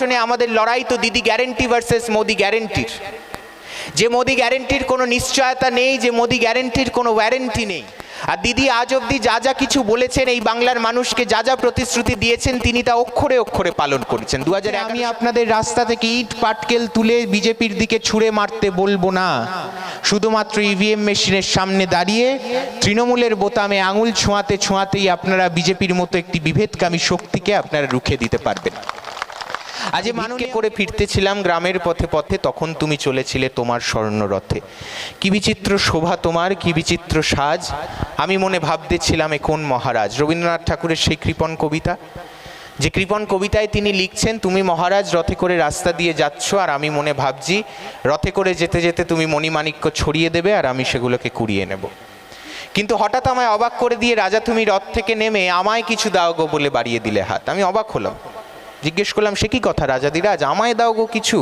নির্বাচনে আমাদের লড়াই তো দিদি গ্যারেন্টি ভার্সেস মোদি গ্যারেন্টির যে মোদি গ্যারেন্টির কোনো নিশ্চয়তা নেই যে মোদি গ্যারেন্টির কোনো ওয়ারেন্টি নেই। আর দিদি আজ অবধি যা যা কিছু বলেছেন এই বাংলার মানুষকে যা যা প্রতিশ্রুতি দিয়েছেন তিনি তা অক্ষরে অক্ষরে পালন করেছেন। দু হাজার আমি আপনাদের রাস্তা থেকে ইট পাটকেল তুলে বিজেপির দিকে ছুঁড়ে মারতে বলব না। শুধুমাত্র ইভিএম মেশিনের সামনে দাঁড়িয়ে তৃণমূলের বোতামে আঙুল ছোঁয়াতে ছোঁয়াতেই আপনারা বিজেপির মতো একটি বিভেদকামী শক্তিকে আপনারা রুখে দিতে পারবেন। আজ মানুষকে করে ফিরতেছিলাম গ্রামের পথে পথে তখন তুমি চলেছিলে তোমার স্বর্ণরথে। কি বিচিত্র শোভা তোমার কি বিচিত্র সাজ। আমি মনে ভাবতেছিলাম এ কোন মহারাজ। রবীন্দ্রনাথ ঠাকুরের সেই কৃপণ কবিতা। যে কৃপণ কবিতায় তিনি লিখছেন তুমি মহারাজ রথে করে রাস্তা দিয়ে যাচ্ছ আর আমি মনে ভাবছি রথে করে যেতে যেতে তুমি মণিমাণিক্য ছড়িয়ে দেবে আর আমি সেগুলোকে কুড়িয়ে নেব। কিন্তু হঠাৎ আমায় অবাক করে দিয়ে রাজা তুমি রথ থেকে নেমে আমায় কিছু দাও গো বলে বাড়িয়ে দিলে হাত। আমি অবাক হলাম। জিজ্ঞেস করলাম, সে কি কথা রাজাদিরাজ আমায় দাও গো কিছু।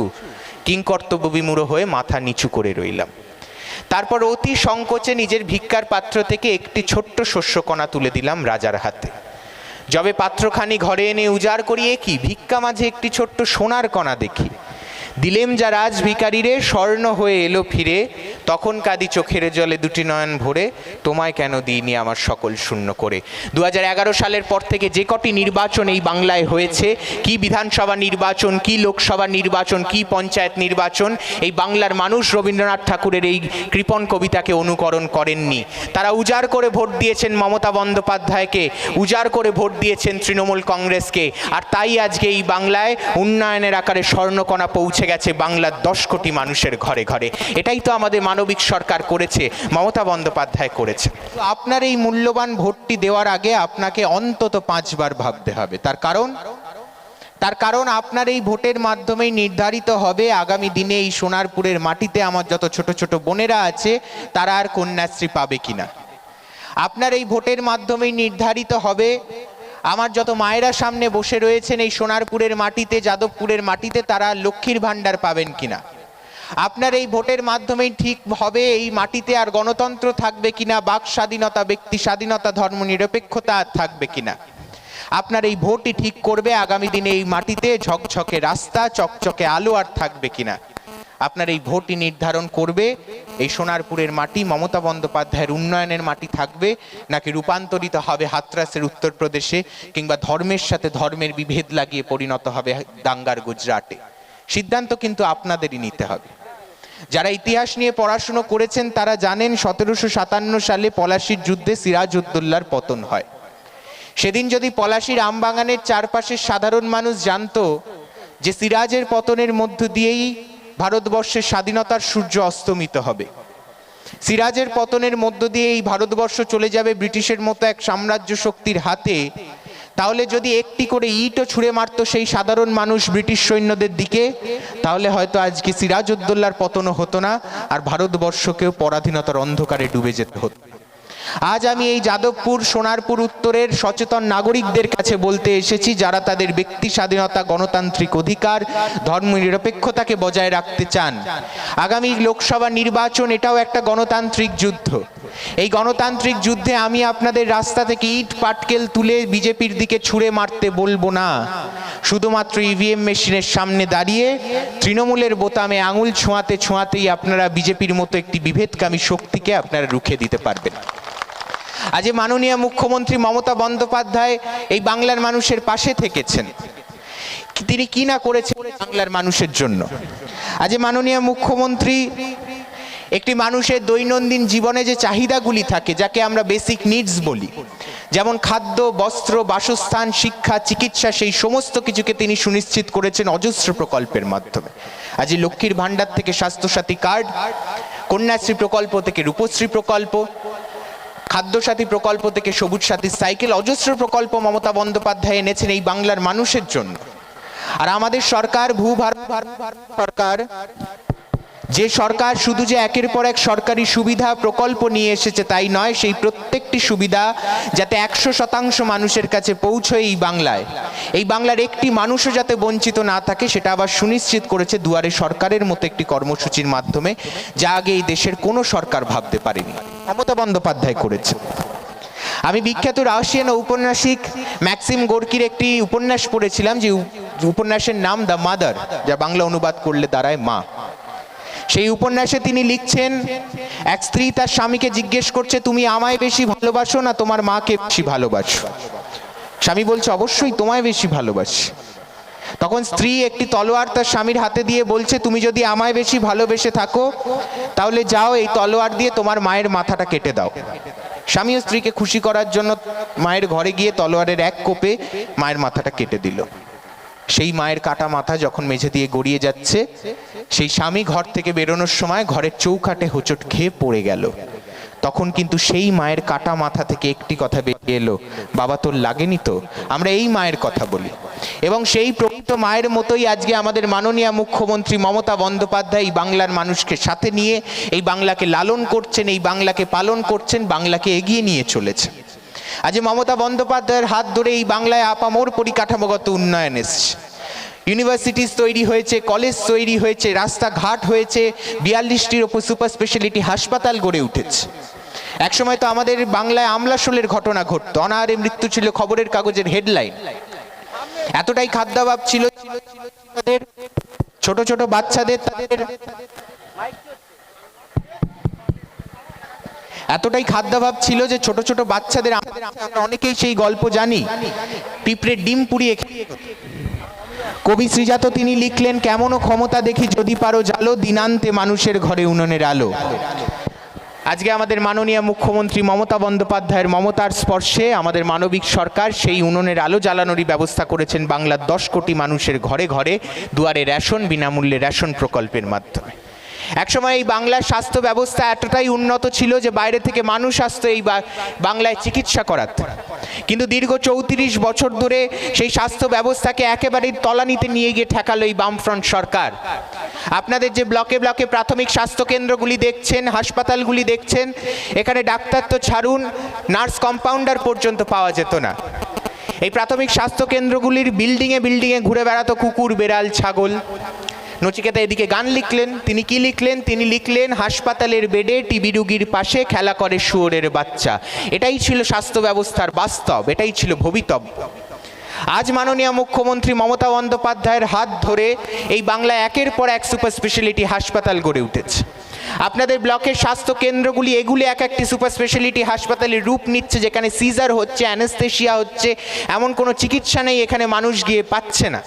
কিংকর্তব্য বিমূঢ় হয়ে মাথা নিচু করে রইলাম। তারপর অতি সংকোচে নিজের ভিক্ষার পাত্র থেকে একটি ছোট্ট শস্যকণা তুলে দিলাম রাজার হাতে। যবে পাত্রখানি ঘরে এনে উজাড় করিয়ে কি, ভিক্ষা মাঝে একটি ছোট্ট সোনার কণা দেখি। দিলেম যা রাজ ভিকারিরে, স্বর্ণ হয়ে এলো ফিরে। তখন কাদি চোখের জলে দুটি নয়ন ভরে, তোমায় কেন দিইনি আমার সকল শূন্য করে? দু হাজার এগারো সালের পর থেকে যে কটি নির্বাচন এই বাংলায় হয়েছে, কি বিধানসভা নির্বাচন, কি লোকসভা নির্বাচন, কি পঞ্চায়েত নির্বাচন, এই বাংলার মানুষ রবীন্দ্রনাথ ঠাকুরের এই কৃপণ কবিতাকে অনুকরণ করেননি। তারা উজাড় করে ভোট দিয়েছেন মমতা বন্দ্যোপাধ্যায়কে, উজাড় করে ভোট দিয়েছেন তৃণমূল কংগ্রেসকে। আর তাই আজকে এই বাংলায় উন্নয়নের আকারে স্বর্ণকণা পৌঁছে গেছে বাংলার দশ কোটি মানুষের ঘরে ঘরে। এটাই তো আমাদের মানবিক সরকার করেছে, মমতা বন্দ্যোপাধ্যায় করেছে। আপনার এই মূল্যবান ভোটটি দেওয়ার আগে আপনাকে অন্তত পাঁচবার ভাবতে হবে। তার কারণ? তার কারণ আপনার এই ভোটের মাধ্যমেই নির্ধারিত হবে আগামী দিনে এই সোনারপুরের মাটিতে আমার যত ছোট ছোট বোনেরা আছে, তারা আর কন্যাশ্রী পাবে কিনা। আপনার এই ভোটের মাধ্যমেই নির্ধারিত হবে আমার যত মায়েরা সামনে বসে রয়েছেন এই সোনারপুরের মাটিতে, যাদবপুরের মাটিতে, তারা লক্ষ্মীর ভাণ্ডার পাবেন কিনা? আপনার এই ভোটের মাধ্যমেই ঠিক হবে এই মাটিতে আর গণতন্ত্র থাকবে কিনা, বাক স্বাধীনতা ব্যক্তি, স্বাধীনতা ধর্ম নিরপেক্ষতা আর থাকবে কিনা? আপনার এই ভোটই ঠিক করবে, আগামী দিনে এই মাটিতে ঝকঝকে রাস্তা, চকচকে আলো আর থাকবে কিনা? আপনার এই ভোটই নির্ধারণ করবে। এই সোনারপুরের মাটি, মমতা বন্দ্যোপাধ্যায়ের উন্নয়নের মাটি থাকবে, নাকি রূপান্তরিত হবে হাতরাসের উত্তরপ্রদেশে, কিংবা ধর্মের সাথে ধর্মের বিভেদ লাগিয়ে পরিণত হবে দাঙ্গার গুজরাটে? সিদ্ধান্ত কিন্তু আপনাদেরই নিতে হবে। যারা ইতিহাস নিয়ে পড়াশুনো করেছেন, তারা জানেন সতেরোশো সাতান্ন সালে পলাশির যুদ্ধে সিরাজ সিরাজউদ্দৌলার পতন হয়। সেদিন যদি পলাশির আমবাগানের চারপাশের সাধারণ মানুষ জানতো যে সিরাজের পতনের মধ্য দিয়েই ভারতবর্ষের স্বাধীনতার সূর্য অস্তমিত হবে। সিরাজের পতনের মধ্য দিয়ে এই ভারতবর্ষ চলে যাবে ব্রিটিশের মতো এক সাম্রাজ্য শক্তির হাতে। তাহলে যদি একটি করে ইটও ছুঁড়ে মারত সেই সাধারণ মানুষ ব্রিটিশ সৈন্যদের দিকে, তাহলে হয়তো আজকে সিরাজ সিরাজউদ্দৌলার পতনও হতো না, আর ভারতবর্ষকেও পরাধীনতার অন্ধকারে ডুবে যেতে হতো। আজ আমি এই যাদবপুর, সোনারপুর উত্তরের সচেতন নাগরিকদের কাছে বলতে এসেছি, যারা তাদের ব্যক্তি স্বাধীনতা, গণতান্ত্রিক অধিকার, ধর্ম নিরপেক্ষতাকে বজায় রাখতে চান। আগামী লোকসভা নির্বাচন, এটাও একটা গণতান্ত্রিক যুদ্ধ। এই গণতান্ত্রিক যুদ্ধে আমি আপনাদের রাস্তা থেকে ইট, পাটকেল তুলে বিজেপির দিকে ছুঁড়ে মারতে বলব না। শুধুমাত্র ইভিএম মেশিনের সামনে দাঁড়িয়ে, তৃণমূলের বোতামে আঙুল ছোঁয়াতে ছোঁয়াতেই আপনারা বিজেপির মতো একটি বিভেদকামী শক্তিকে আপনারা রুখে দিতে পারবেন। আজ মাননীয় মুখ্যমন্ত্রী মমতা বন্দ্যোপাধ্যায় এই বাংলার মানুষের পাশে থেকেছেন। তিনি কি না করেছেন বাংলার মানুষের জন্য? আজ মাননীয় মুখ্যমন্ত্রী একটি মানুষের দৈনন্দিন জীবনে যে চাহিদাগুলি থাকে, যাকে আমরা বেসিক নিডস বলি, যেমন খাদ্য, বস্ত্র, বাসস্থান, শিক্ষা, চিকিৎসা, সেই সমস্ত কিছুকে তিনি সুনিশ্চিত করেছেন অজস্র প্রকল্পের মাধ্যমে। আজ লক্ষ্মীর ভাণ্ডার থেকে স্বাস্থ্যসাথী কার্ড, কন্যাশ্রী প্রকল্প থেকে রূপশ্রী প্রকল্প খাদ্যসাথী প্রকল্প থেকে সবুজ সাথী সাইকেল, অজস্র প্রকল্প মমতা বন্দ্যোপাধ্যায় এনেছেন এই বাংলার মানুষের জন্য। আর আমাদের সরকার, ভূ ভার সরকার যে সরকার শুধু যে একের পর এক সরকারি সুবিধা প্রকল্প নিয়ে এসেছে তাই নয়, সেই প্রত্যেকটি সুবিধা যাতে একশো শতাংশ মানুষের কাছে পৌঁছয় এই বাংলায়। এই বাংলার একটি মানুষও যাতে বঞ্চিত না থাকে, সেটা আবার সুনিশ্চিত করেছে দুয়ারে সরকারের মতো একটি কর্মসূচির মাধ্যমে, যা আগে এই দেশের কোনো সরকার ভাবতে পারেনি। মমতা বন্দ্যোপাধ্যায় করেছে। আমি বিখ্যাত রাশিয়ান ঔপন্যাসিক ম্যাক্সিম গোর্কির একটি উপন্যাস পড়েছিলাম, যে উপন্যাসের নাম দ্য মাদার, যা বাংলা অনুবাদ করলে দাঁড়ায় মা। সেই উপন্যাসে তিনি লিখছেন, এক স্ত্রী তার স্বামীকে জিজ্ঞেস করছে, তুমি আমায় বেশি ভালোবাসো না তোমার মাকে বেশি ভালোবাসো? স্বামী বলছে, অবশ্যই তোমায় বেশি ভালোবাসি। তখন স্ত্রী একটি তলোয়ার তার স্বামীর হাতে দিয়ে বলছে, তুমি যদি আমায় বেশি ভালোবেসে থাকো, তাহলে যাও এই তলোয়ার দিয়ে তোমার মায়ের মাথাটা কেটে দাও। স্বামী ও স্ত্রীকে খুশি করার জন্য মায়ের ঘরে গিয়ে তলোয়ারের এক কোপে মায়ের মাথাটা কেটে দিল। সেই মায়ের কাটা মাথা যখন মেঝে দিয়ে গড়িয়ে যাচ্ছে, সেই স্বামী ঘর থেকে বেরোনোর সময় ঘরের চৌকাটে হোঁচট খেয়ে পড়ে গেল। তখন কিন্তু সেই মায়ের কাটা মাথা থেকে একটি কথা বেরিয়ে এলো, বাবা তোর লাগেনি তো? আমরা এই মায়ের কথা বলি। এবং সেই প্রকৃত মায়ের মতোই আজকে আমাদের মাননীয় মুখ্যমন্ত্রী মমতা বন্দ্যোপাধ্যায় এই বাংলার মানুষকে সাথে নিয়ে এই বাংলাকে লালন করছেন, এই বাংলাকে পালন করছেন, বাংলাকে এগিয়ে নিয়ে চলেছেন আজ মমতা বন্দ্যোপাধ্যায়ের হাত ধরে এই বাংলায় আপামোর পরিকাঠামোগত উন্নয়ন এসছে। ইউনিভার্সিটিস তৈরি হয়েছে কলেজ তৈরি হয়েছে, রাস্তাঘাট হয়েছে, বিয়াল্লিশটির ওপর সুপার স্পেশালিটি হাসপাতাল গড়ে উঠেছে। একসময় তো আমাদের বাংলায় আমলাশোলের ঘটনা ঘটত, অনাহারে মৃত্যু ছিল খবরের কাগজের হেডলাইন এতটাই খাদ্যাভাব ছিল ছোট ছোট বাচ্চাদের, তাদের এতটাই খাদ্যাভাব ছিল যে ছোট ছোট বাচ্চাদের আমরা অনেকেই সেই গল্প জানি। পিঁপড়ের ডিম পুড়িয়ে কবি শ্রীজাত তিনি লিখলেন, কেমনও ক্ষমতা দেখি যদি পারো জালো, দিনান্তে মানুষের ঘরে উনুনের আলো। আজকে আমাদের মাননীয় মুখ্যমন্ত্রী মমতা বন্দ্যোপাধ্যায়ের মমতার স্পর্শে আমাদের মানবিক সরকার সেই উনুনের আলো জ্বালানোরই ব্যবস্থা করেছেন বাংলার দশ কোটি মানুষের ঘরে ঘরে, দুয়ারে রেশন, বিনামূল্যে রেশন প্রকল্পের মাধ্যমে। একসময় এই বাংলার স্বাস্থ্য ব্যবস্থা এতটাই উন্নত ছিল যে বাইরে থেকে মানুষ আসতো এই বাংলায় চিকিৎসা করাতে। কিন্তু দীর্ঘ চৌত্রিশ বছর ধরে সেই স্বাস্থ্য ব্যবস্থাকে একেবারেই তলানিতে নিয়ে গিয়ে ঠেকালো এই বামফ্রন্ট সরকার। আপনাদের যে ব্লকে ব্লকে প্রাথমিক স্বাস্থ্য কেন্দ্রগুলি দেখছেন, হাসপাতালগুলি দেখছেন, এখানে ডাক্তার তো ছাড়ুন, নার্স কম্পাউন্ডার পর্যন্ত পাওয়া যেত না। এই প্রাথমিক স্বাস্থ্য কেন্দ্রগুলির বিল্ডিংয়ে বিল্ডিংয়ে ঘুরে বেড়াতো কুকুর, বেড়াল, ছাগল। নচিকেতা এদিকে গান লিখলেন, তিনি কি লিখলেন? তিনি লিখলেন, হাসপাতালের বেডে টিবি রুগীর পাশে খেলা করে শুয়োরের বাচ্চা। এটাই ছিল স্বাস্থ্য ব্যবস্থার বাস্তব, এটাই ছিল ভবিতব্য। আজ মাননীয় মুখ্যমন্ত্রী মমতা বন্দ্যোপাধ্যায়ের হাত ধরে এই বাংলায় একের পর এক সুপার স্পেশালিটি হাসপাতাল গড়ে উঠেছে। আপনাদের ব্লকের স্বাস্থ্য কেন্দ্রগুলি এগুলি এক একটি সুপার স্পেশালিটি হাসপাতালের রূপ নিচ্ছে, যেখানে সিজার হচ্ছে, অ্যানেস্থেশিয়া হচ্ছে, এমন কোনো চিকিৎসা নেই, এখানে মানুষ গিয়ে পাচ্ছে না।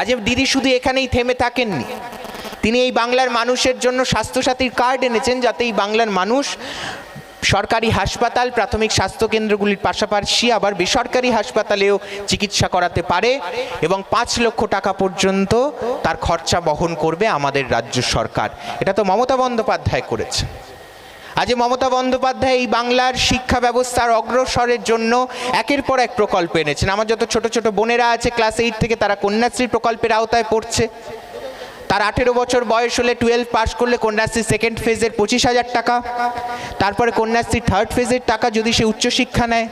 আজ দিদি শুধু এখানেই থেমে থাকেননি। তিনি এই বাংলার মানুষের জন্য স্বাস্থ্যসাথীর কার্ড এনেছেন যাতে এই বাংলার মানুষ সরকারি হাসপাতাল, প্রাথমিক স্বাস্থ্যকেন্দ্রগুলির পাশাপাশি আবার বেসরকারি হাসপাতালেও চিকিৎসা করাতে পারে এবং পাঁচ লক্ষ টাকা পর্যন্ত তার খরচা বহন করবে আমাদের রাজ্য সরকার। এটা তো মমতা বন্দ্যোপাধ্যায় করেছে। আজ মমতা বন্দ্যোপাধ্যায় এই বাংলার শিক্ষা ব্যবস্থার অগ্রসরের জন্য একের পর এক প্রকল্প এনেছেন। আমার যত ছোট ছোট বোনেরা আছে ক্লাস এইট থেকে তারা কন্যাশ্রী প্রকল্পের আওতায় পড়ছে। তার আঠেরো বছর বয়স হলে টুয়েলভ পাস করলে কন্যাশ্রী সেকেন্ড ফেজের পঁচিশ হাজার টাকা। তারপরে কন্যাশ্রী থার্ড ফেজের টাকা যদি সে উচ্চশিক্ষা নেয়।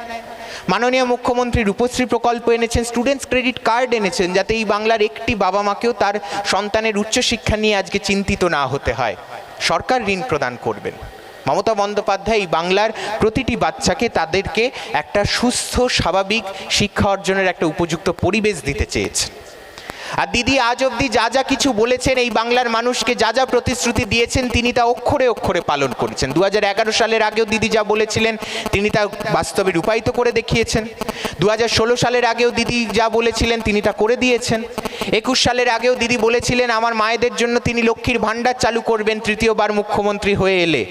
মাননীয় মুখ্যমন্ত্রী রূপশ্রী প্রকল্প এনেছেন স্টুডেন্টস ক্রেডিট কার্ড এনেছেন, যাতে এই বাংলার একটি বাবা মাকেও তার সন্তানের উচ্চশিক্ষা নিয়ে আজকে চিন্তিত না হতে হয়। সরকার ঋণ প্রদান করবেন। মমতা বন্দ্যোপাধ্যায় এই বাংলার প্রতিটি বাচ্চাকে তাদেরকে একটা সুস্থ, স্বাভাবিক শিক্ষা অর্জনের একটা উপযুক্ত পরিবেশ দিতে চেয়েছেন। আর দিদি, আজ অবধি যা যা কিছু বলেছেন এই বাংলার মানুষকে যা যা প্রতিশ্রুতি দিয়েছেন, তিনি তা অক্ষরে অক্ষরে পালন করেছেন। দু হাজার এগারো সালের আগেও দিদি যা বলেছিলেন, তিনি তা বাস্তবে রূপায়িত করে দেখিয়েছেন। দু হাজার ষোলো সালের আগেও দিদি যা বলেছিলেন, তিনি তা করে দিয়েছেন। একুশ সালের আগেও দিদি বলেছিলেন, আমার মায়েদের জন্য তিনি লক্ষ্মীর ভাণ্ডার চালু করবেন, তৃতীয়বার মুখ্যমন্ত্রী হয়ে এলে।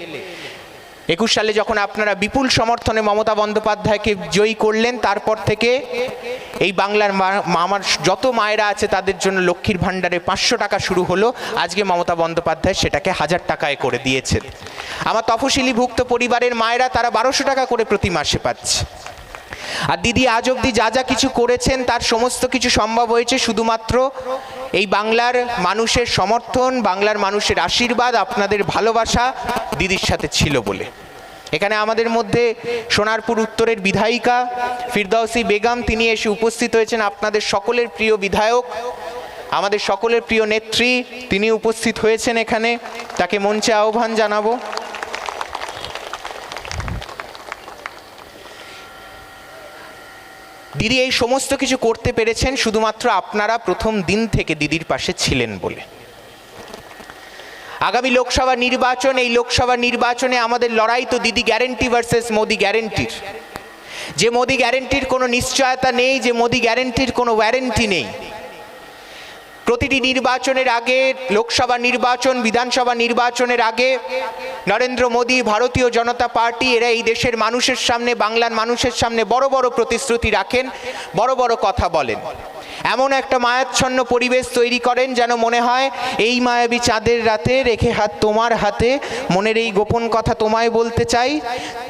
একুশ সালে যখন আপনারা বিপুল সমর্থনে মমতা বন্দ্যোপাধ্যায়কে জয়ী করলেন, তারপর থেকে এই বাংলার আমার যত মায়েরা আছে তাদের জন্য লক্ষ্মীর ভাণ্ডারে পাঁচশো টাকা শুরু হলো। আজকে মমতা বন্দ্যোপাধ্যায় সেটাকে হাজার টাকায় করে দিয়েছেন। আমার তফসিলিভুক্ত পরিবারের মায়েরা তারা বারোশো টাকা করে প্রতি মাসে পাচ্ছে। আর দিদি আজ অবধি যা যা কিছু করেছেন, তার সমস্ত কিছু সম্ভব হয়েছে। শুধুমাত্র এই বাংলার মানুষের সমর্থন, বাংলার মানুষের আশীর্বাদ, আপনাদের ভালোবাসা দিদির সাথে ছিল বলে। এখানে আমাদের মধ্যে সোনারপুর উত্তরের বিধায়িকা ফিরদাউসি বেগম, তিনি এসে উপস্থিত হয়েছেন। আপনাদের সকলের প্রিয় বিধায়ক, আমাদের সকলের প্রিয় নেত্রী, তিনি উপস্থিত হয়েছেন এখানে। তাকে মঞ্চে আহ্বান জানাব। দিদি এই সমস্ত কিছু করতে পেরেছেন শুধুমাত্র আপনারা প্রথম দিন থেকে দিদির পাশে ছিলেন বলে। আগামী লোকসভা নির্বাচন, এই লোকসভা নির্বাচনে আমাদের লড়াই তো দিদি গ্যারেন্টি ভার্সেস মোদি গ্যারেন্টির যে মোদি গ্যারেন্টির কোনো নিশ্চয়তা নেই, যে মোদি গ্যারেন্টির কোনো ওয়ারেন্টি নেই। প্রতিটি নির্বাচনের আগে, লোকসভা নির্বাচন, বিধানসভা নির্বাচনের আগে নরেন্দ্র মোদী, ভারতীয় জনতা পার্টি, এরা এই দেশের মানুষের সামনে, বাংলার মানুষের সামনে বড় বড় প্রতিশ্রুতি রাখেন, বড় বড় কথা বলেন। এমন একটা মায়াচ্ছন্ন পরিবেশ তৈরি করেন যেন মনে হয় এই মায়াবী চাঁদের রাতে রেখে হাত তোমার হাতে, মনের এই গোপন কথা তোমায় বলতে চাই।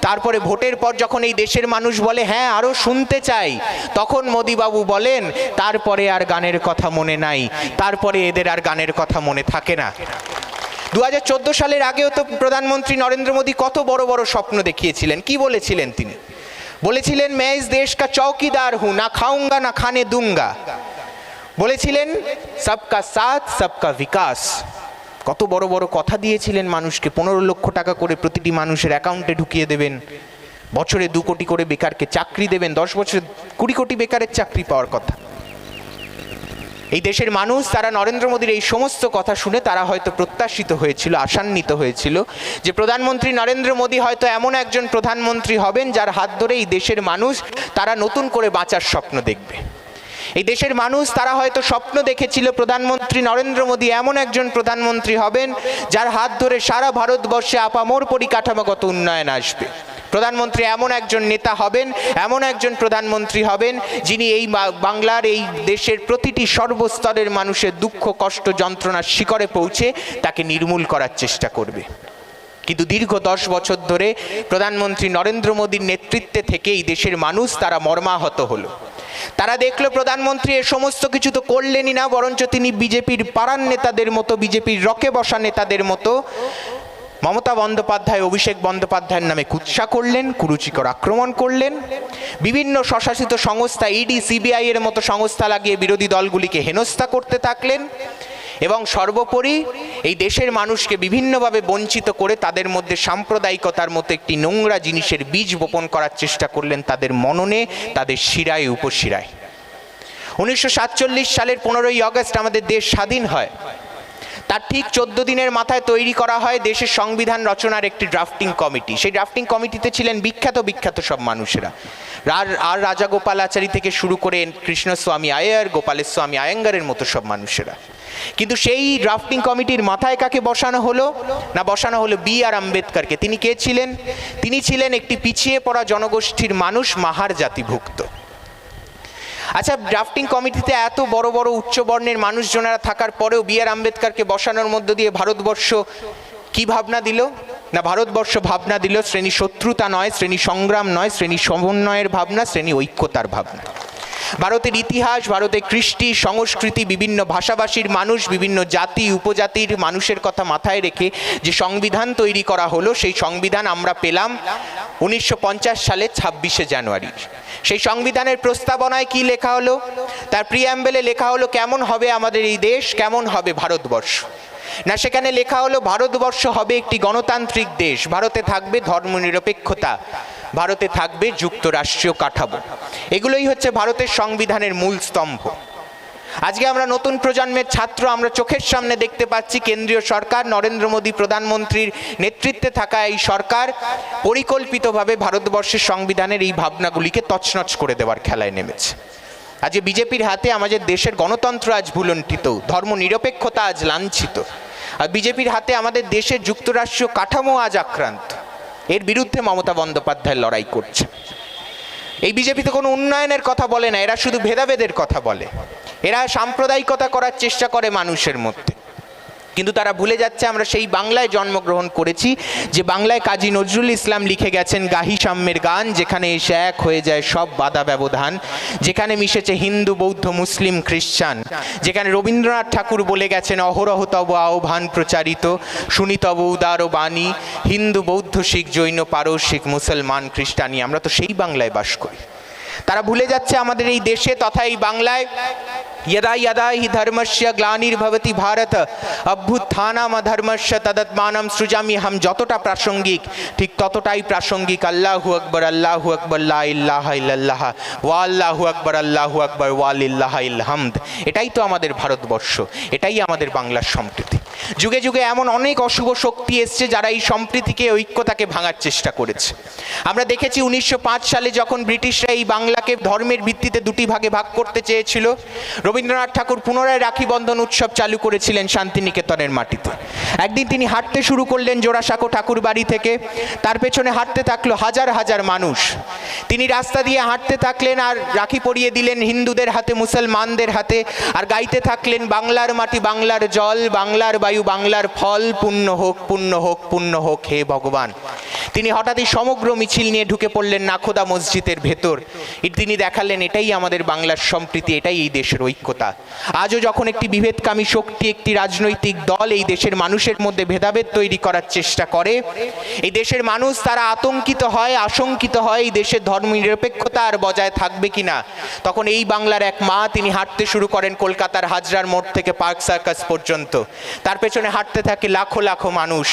তারপরে ভোটের পর যখন এই দেশের মানুষ বলে হ্যাঁ আরও শুনতে চাই। তখন মোদিবাবু বলেন, তারপরে আর গানের কথা মনে নাই। তারপরে এদের আর গানের কথা মনে থাকে না। দু হাজার চোদ্দ সালের আগেও তো প্রধানমন্ত্রী নরেন্দ্র মোদী কত বড় বড় স্বপ্ন দেখিয়েছিলেন। কি বলেছিলেন তিনি? বলেছিলেন, মে ইস দেশ কা চৌকিদার হু, না খাউঙ্গা, না খানে দুঙ্গা। বলেছিলেন, সবকা সাথ, সবকা বিকাশ। কত বড় বড় কথা দিয়েছিলেন মানুষকে, পনেরো লক্ষ টাকা করে প্রতিটি মানুষের অ্যাকাউন্টে ঢুকিয়ে দেবেন। বছরে দু কোটি করে বেকারকে চাকরি দেবেন, দশ বছরে কুড়ি কোটি বেকারের চাকরি পাওয়ার কথা। এই দেশের মানুষ, তারা নরেন্দ্র মোদীর এই সমস্ত কথা শুনে তারা হয়তো প্রত্যাশিত হয়েছিল, আশান্বিত হয়েছিল যে প্রধানমন্ত্রী নরেন্দ্র মোদী হয়তো এমন একজন প্রধানমন্ত্রী হবেন যার হাত ধরে এই দেশের মানুষ, তারা নতুন করে বাঁচার স্বপ্ন দেখবে। এই দেশের মানুষ, তারা হয়তো স্বপ্ন দেখেছিল প্রধানমন্ত্রী নরেন্দ্র মোদী এমন একজন প্রধানমন্ত্রী হবেন যার হাত ধরে সারা ভারতবর্ষে আপামোর পরিকাঠামোগত উন্নয়ন আসবে। প্রধানমন্ত্রী এমন একজন নেতা হবেন, এমন একজন প্রধানমন্ত্রী হবেন, যিনি এই বাংলার এই দেশের প্রতিটি সর্বস্তরের মানুষের দুঃখ, কষ্ট, যন্ত্রণার শিকড়ে পৌঁছে তাকে নির্মূল করার চেষ্টা করবে। কিন্তু দীর্ঘ দশ বছর ধরে প্রধানমন্ত্রী নরেন্দ্র মোদীর নেতৃত্বে থেকে এই দেশের মানুষ তারা মর্মাহত হলো। তারা দেখল প্রধানমন্ত্রী এ সমস্ত কিছু তো করলেনই না, বরঞ্চ তিনি বিজেপির পাড়ান নেতাদের মতো, বিজেপির রকে বসা নেতাদের মতো মমতা বন্দ্যোপাধ্যায়, অভিষেক বন্দ্যোপাধ্যায়ের নামে কুৎসা করলেন, কুরুচিকর আক্রমণ করলেন। বিভিন্ন স্বশাসিত সংস্থা ইডি সিবিআই এর মতো সংস্থা লাগিয়ে বিরোধী দলগুলিকে হেনস্থা করতে থাকলেন এবং সর্বোপরি এই দেশের মানুষকে বিভিন্নভাবে বঞ্চিত করে তাদের মধ্যে সাম্প্রদায়িকতার মতো একটি নোংরা জিনিসের বীজ বপন করার চেষ্টা করলেন তাদের মননে, তাদের শিরায়, উপশিরায়। উনিশশো সাতচল্লিশ সালের পনেরোই আগস্ট আমাদের দেশ স্বাধীন হয়। তার ঠিক চোদ্দ দিনের মাথায় তৈরি করা হয় দেশের সংবিধান রচনার একটি ড্রাফটিং কমিটি সেই ড্রাফটিং কমিটিতে ছিলেন বিখ্যাত বিখ্যাত সব মানুষেরা। আর আর রাজা গোপালাচারী থেকে শুরু করে কৃষ্ণস্বামী আয়ার গোপালের স্বামী আয়েঙ্গারের মতো সব মানুষেরা। কিন্তু সেই ড্রাফটিং কমিটির মাথায় কাকে বসানো হলো? না, বসানো হলো বি আর আম্বেদকরকে। তিনি কে ছিলেন? তিনি ছিলেন একটি পিছিয়ে পড়া জনগোষ্ঠীর মানুষ, মাহার জাতিভুক্ত। আচ্ছা ড্রাফটিং কমিটিতে এত বড় বড় উচ্চ বর্ণের মানুষজনেরা থাকার পরেও বি আর আম্বেদকারকে বসানোর মধ্য দিয়ে ভারতবর্ষ কি ভাবনা দিল? না, ভারতবর্ষ ভাবনা দিল শ্রেণি শত্রুতা নয়, শ্রেণি সংগ্রাম নয়, শ্রেণি সমন্বয়ের ভাবনা, শ্রেণি ঐক্যতার ভাবনা। ভারতের ইতিহাস, ভারতের কৃষ্টি, সংস্কৃতি, বিভিন্ন ভাষাভাষীর মানুষ, বিভিন্ন জাতি, উপজাতির মানুষের কথা মাথায় রেখে যে সংবিধান তৈরি করা হলো, সেই সংবিধান আমরা পেলাম উনিশশো সালে ছাব্বিশে জানুয়ারি। সেই সংবিধানের প্রস্তাবনায় কি লেখা হলো? তার প্রিয়াম্বেলে লেখা হলো, কেমন হবে আমাদের এই দেশ? কেমন হবে ভারতবর্ষ? না, সেখানে লেখা হলো, ভারতবর্ষ হবে একটি গণতান্ত্রিক দেশ। ভারতে থাকবে ধর্মনিরপেক্ষতা। ভারতে থাকবে যুক্তরাষ্ট্রীয় কাঠামো। এগুলোই হচ্ছে ভারতের সংবিধানের মূল স্তম্ভ। আজকে আমরা নতুন প্রজন্মের ছাত্র, আমরা চোখের সামনে দেখতে পাচ্ছি কেন্দ্রীয় সরকার, নরেন্দ্র মোদী প্রধানমন্ত্রীর নেতৃত্বে থাকা এই সরকার পরিকল্পিতভাবে ভারতবর্ষের সংবিধানের এই ভাবনাগুলিকে তছনছ করে দেওয়ার খেলায় নেমেছে। আজকে বিজেপির হাতে আমাদের দেশের গণতন্ত্র আজ ভুলণ্ঠিত ধর্ম নিরপেক্ষতা আজ লাঞ্ছিত। আর বিজেপির হাতে আমাদের দেশের যুক্তরাষ্ট্রীয় কাঠামো আজ আক্রান্ত। এর বিরুদ্ধে মমতা বন্দ্যোপাধ্যায় লড়াই করছে। এই বিজেপিতে কোনো উন্নয়নের কথা বলে না, এরা শুধু ভেদাভেদের কথা বলে। এরা সাম্প্রদায়িকতা করার চেষ্টা করে মানুষের মধ্যে। কিন্তু তারা ভুলে যাচ্ছে, আমরা সেই বাংলায় জন্মগ্রহণ করেছি, যে বাংলায় কাজী নজরুল ইসলাম লিখে গেছেন গাহি সাম্যের গান, যেখানে এসে এক হয়ে যায় সব বাধা ব্যবধান, যেখানে মিশেছে হিন্দু, বৌদ্ধ, মুসলিম, খ্রিস্টান, যেখানে রবীন্দ্রনাথ ঠাকুর বলে গেছেন, অহরহ তব আহ্বান প্রচারিত, শুনি তব উদার ও বাণী, হিন্দু, বৌদ্ধ, শিখ, জৈন পারসিক মুসলমান, খ্রিস্টানি, আমরা তো সেই বাংলায় বাস করি। তারা ভুলে যাচ্ছে আমাদের এই দেশে তথা এই বাংলায়। यदा यदा हि धर्मस्य গ্লানির্ভবতি ভারত অভ্যুত্থানাম ধর্মস্য তদত্মানম সৃজামি হাম যতটা প্রাসঙ্গিক ঠিক ততটাই প্রাসঙ্গিক আল্লাহু আকবর আল্লাহু আকবর লা ইল্লাহা ইল্লাল্লাহ ওয়া আল্লাহু আকবর আল্লাহু আকবর ওয়ালিল্লাহ ইলহামদ এটাই তো আমাদের ভারতবর্ষ এটাই আমাদের বাংলার সম্প্রীতি যুগে যুগে এমন অনেক অশুভ শক্তি এসছে যারা এই সম্প্রীতিকে ঐক্যতাকে ভাঙার চেষ্টা করেছে আমরা দেখেছি উনিশশো সালে যখন ব্রিটিশরা এই বাংলাকে ধর্মের ভিত্তিতে দুটি ভাগে ভাগ করতে চেয়েছিল রবীন্দ্রনাথ ঠাকুর পুনরায় রাখি বন্ধন উৎসব চালু করেছিলেন শান্তিনিকেতনের মাটিতে। একদিন তিনি হাঁটতে শুরু করলেন জোড়াসাঁকো ঠাকুর বাড়ি থেকে। তার পেছনে হাঁটতে থাকল হাজার হাজার মানুষ। তিনি রাস্তা দিয়ে হাঁটতে থাকলেন আর রাখি পরিয়ে দিলেন হিন্দুদের হাতে, মুসলমানদের হাতে। আর গাইতে থাকলেন, বাংলার মাটি, বাংলার জল, বাংলার বায়ু, বাংলার ফল, পুণ্য হোক পুণ্য হোক পুণ্য হোক, হে ভগবান। তিনি হঠাৎই সমগ্র মিছিল নিয়ে ঢুকে পড়লেন নাখোদা মসজিদের ভেতর। তিনি দেখালেন, এটাই আমাদের বাংলার সম্প্রীতি, এটাই এই দেশের ঐক্যতা। আজও যখন একটি বিভেদকামী শক্তি, একটি রাজনৈতিক দল এই দেশের মানুষের মধ্যে ভেদাভেদ তৈরি করার চেষ্টা করে, এই দেশের মানুষ তারা আতঙ্কিত হয়, আশঙ্কিত হয় এই দেশের ধর্মনিরপেক্ষতা আর বজায় থাকবে কিনা। তখন এই বাংলার এক মা তিনি হাঁটতে শুরু করেন কলকাতার হাজরার মোড় থেকে পার্ক সার্কাস পর্যন্ত। তার পেছনে হাঁটতে থাকে লাখো লাখো মানুষ।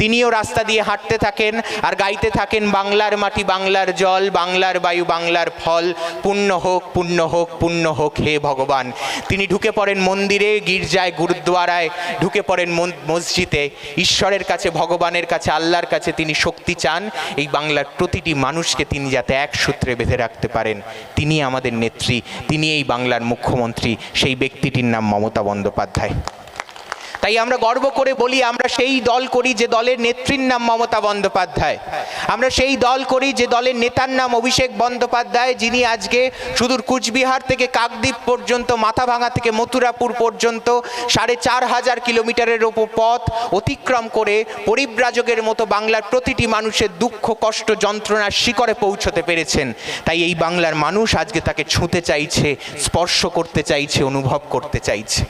তিনিও রাস্তা দিয়ে হাঁটতে থাকেন আর গাইতে থাকেন বাংলার মাটি, বাংলার জল, বাংলার বায়ু, বাংলার ফল। পুণ্য হোক পুণ্য হোক পুণ্য হোক হে ভগবান। তিনি ঢুকে পড়েন মন্দিরে, গির্জায়, গুরুদ্বারায়, ঢুকে পড়েন মসজিদে। ঈশ্বরের কাছে, ভগবানের কাছে, আল্লাহর কাছে তিনি শক্তি চান। এই বাংলার প্রতিটি মানুষকে তিনি যাতে এক সূত্রে বেঁধে রাখতে পারেন। তিনি আমাদের নেত্রী, তিনি এই বাংলার মুখ্যমন্ত্রী। সেই ব্যক্তিটির নাম মমতা বন্দ্যোপাধ্যায়। তাই আমরা গর্ব করে বলি, আমরা সেই দল করি যে দলের নেত্রীর নাম মমতা বন্দ্যোপাধ্যায়। আমরা সেই দল করি যে দলের নেতার নাম অভিষেক বন্দ্যোপাধ্যায়, যিনি আজকে সুদূর কুচবিহার থেকে কাকদ্বীপ পর্যন্ত মাথাভাঙা থেকে মথুরাপুর পর্যন্ত সাড়ে চার হাজার কিলোমিটারের ওপর পথ অতিক্রম করে পরিব্রাজকের মতো বাংলার প্রতিটি মানুষের দুঃখ, কষ্ট, যন্ত্রণার শিকরে পৌঁছতে পেরেছেন। তাই এই বাংলার মানুষ আজকে তাকে ছুঁতে চাইছে, স্পর্শ করতে চাইছে, অনুভব করতে চাইছে।